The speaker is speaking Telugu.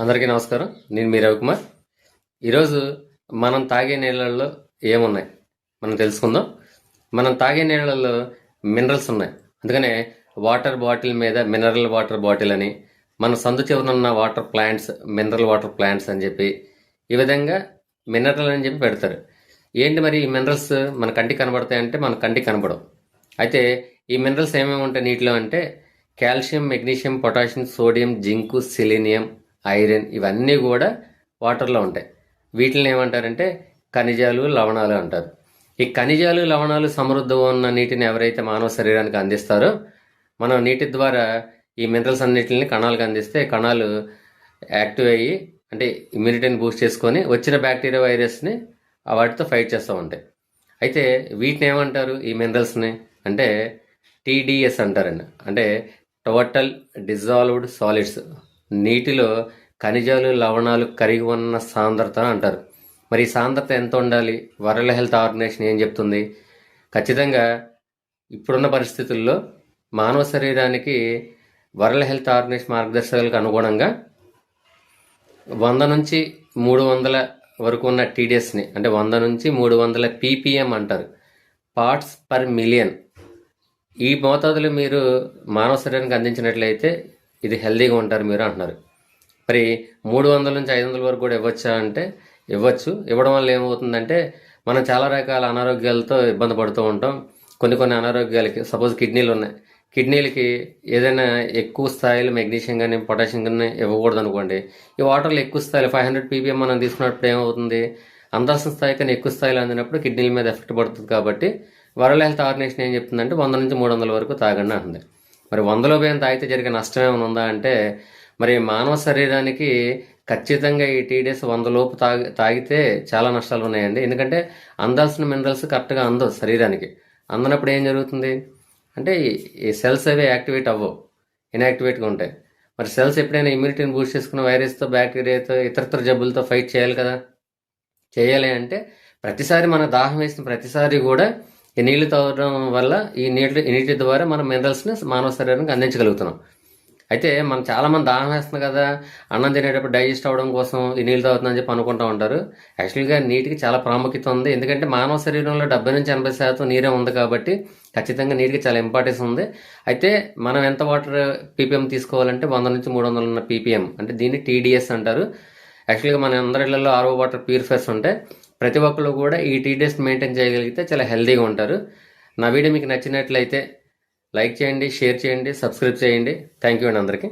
అందరికీ నమస్కారం. నేను మీ రవికుమార్. ఈరోజు మనం తాగే నీళ్ళల్లో ఏమున్నాయి? మనం తెలుసుకుందాం. మనం తాగే నీళ్ళల్లో మినరల్స్ ఉన్నాయి. అందుకనే వాటర్ బాటిల్ మీద మినరల్ వాటర్ బాటిల్ అని మన సందు చివరన ఉన్న water plants mineral water plants అని చెప్పి ఈ విధంగా మినరల్ అని చెప్పి పెడతారు. ఏంటి మరి ఈ మినరల్స్ మన కంటికి కనబడతాయంటే మన కంటికి కనబడవు. అయితే ఈ మినరల్స్ ఏమేమి ఉంటాయి నీటిలో అంటే calcium magnesium potassium sodium zinc selenium iron ఇవన్నీ కూడా వాటర్లో ఉంటాయి. వీటిని ఏమంటారంటే ఖనిజాలు లవణాలు అంటారు. ఈ ఖనిజాలు లవణాలు సమృద్ధం ఉన్న నీటిని ఎవరైతే మానవ శరీరానికి అందిస్తారో మనం నీటి ద్వారా ఈ మినరల్స్ అన్నిటిని కణాలకు అందిస్తే కణాలు యాక్టివ్ అయ్యి అంటే ఇమ్యూనిటీని బూస్ట్ చేసుకొని వచ్చిన బ్యాక్టీరియా వైరస్ని వాటితో ఫైట్ చేస్తూ ఉంటాయి. అయితే వీటిని ఏమంటారు ఈ మినరల్స్ని? అంటే టీడీఎస్ అంటారండి. అంటే టోటల్ డిజాల్వ్డ్ సాలిడ్స్. నీటిలో ఖనిజాలు లవణాలు కరిగి ఉన్న సాంద్రత అంటారు. మరి ఈ సాంద్రత ఎంత ఉండాలి? వరల్డ్ హెల్త్ ఆర్గనైజేషన్ ఏం చెప్తుంది? ఖచ్చితంగా ఇప్పుడున్న పరిస్థితుల్లో మానవ శరీరానికి వరల్డ్ హెల్త్ ఆర్గనైజేషన్ మార్గదర్శకాలకు అనుగుణంగా వంద నుంచి మూడు వందల వరకు ఉన్న టీడీఎస్ని అంటే వంద నుంచి మూడు వందల పీపీఎం అంటారు. Parts per million. ఈ మోతాదులు మీరు మానవ శరీరానికి అందించినట్లయితే ఇది హెల్దీగా ఉంటారు మీరు అంటున్నారు. మరి మూడు వందల నుంచి ఐదు వందల వరకు కూడా ఇవ్వచ్చా అంటే? ఇవ్వచ్చు. ఇవ్వడం వల్ల ఏమవుతుందంటే మనం చాలా రకాల అనారోగ్యాలతో ఇబ్బంది పడుతూ ఉంటాం. కొన్ని కొన్ని అనారోగ్యాలకి సపోజ్ కిడ్నీలు ఉన్నాయి. కిడ్నీలకి ఏదైనా ఎక్కువ స్థాయిలో మెగ్నీషియం కానీ పొటాషియం కానీ ఇవ్వకూడదు అనుకోండి. ఈ వాటర్లో ఎక్కువ స్థాయిలో ఫైవ్ హండ్రెడ్ పీపీఎం మనం తీసుకున్నప్పుడు ఏమవుతుంది? అందాల్సిన స్థాయి కన్నా ఎక్కువ స్థాయిలో అందినప్పుడు కిడ్నీల మీద ఎఫెక్ట్ పడుతుంది కాబట్టి వరల్డ్ హెల్త్ ఆర్గనైజేషన్ ఏం చెప్తుందంటే వంద నుంచి మూడు వందల వరకు తాగండి అంటుంది. మరి వందలో బియ్యం తాగితే జరిగే నష్టం ఏమైనా ఉందా అంటే మరి మానవ శరీరానికి ఖచ్చితంగా ఈ టీడీఎస్ వంద లోపు తాగి తాగితే చాలా నష్టాలు ఉన్నాయండి. ఎందుకంటే అందాల్సిన మినరల్స్ కరెక్ట్గా అందవు శరీరానికి. అందనప్పుడు ఏం జరుగుతుంది? అంటే ఈ సెల్స్ అవి యాక్టివేట్ అవ్వవు. ఇన్యాక్టివేట్గా ఉంటాయి. మరి సెల్స్ ఎప్పుడైనా ఇమ్యూనిటీని బూస్ట్ చేసుకున్న వైరస్తో బ్యాక్టీరియాతో ఇతరతర జబ్బులతో ఫైట్ చేయాలి కదా? చేయాలి అంటే ప్రతిసారి మన దాహం వేసిన ప్రతిసారి కూడా ఈ నీళ్ళు తాగడం వల్ల ఈ నీటి నీటి ద్వారా మనం మినరల్స్ని మానవ శరీరానికి అందించగలుగుతున్నాం. అయితే మనం చాలా మంది దాహం వేస్తుంది కదా అన్నం తినేటప్పుడు డైజెస్ట్ అవ్వడం కోసం ఈ నీళ్ళు తాగుతుందని చెప్పి అనుకుంటూ ఉంటారు. యాక్చువల్గా నీటికి చాలా ప్రాముఖ్యత ఉంది. ఎందుకంటే మానవ శరీరంలో డెబ్బై నుంచి ఎనభై శాతం నీరే ఉంది కాబట్టి ఖచ్చితంగా నీటికి చాలా ఇంపార్టెన్స్ ఉంది. అయితే మనం ఎంత వాటర్ పీపీఎం తీసుకోవాలంటే వంద నుంచి మూడు వందలు ఉన్న పీపీఎం అంటే దీన్ని టీడీఎస్ అంటారు. యాక్చువల్గా మన అందరి ఇళ్ళలో ఆరో వాటర్ ప్యూరిఫైర్స్ ఉంటాయి ప్రతి ఒక్కరు కూడా ఈ టీ డేస్ మెయింటైన్ చేయగలిగితే చాలా హెల్తీగా ఉంటారు. నా వీడియో మీకు నచ్చినట్లయితే లైక్ చేయండి షేర్ చేయండి సబ్స్క్రైబ్ చేయండి. థ్యాంక్ యూ అండి అందరికీ.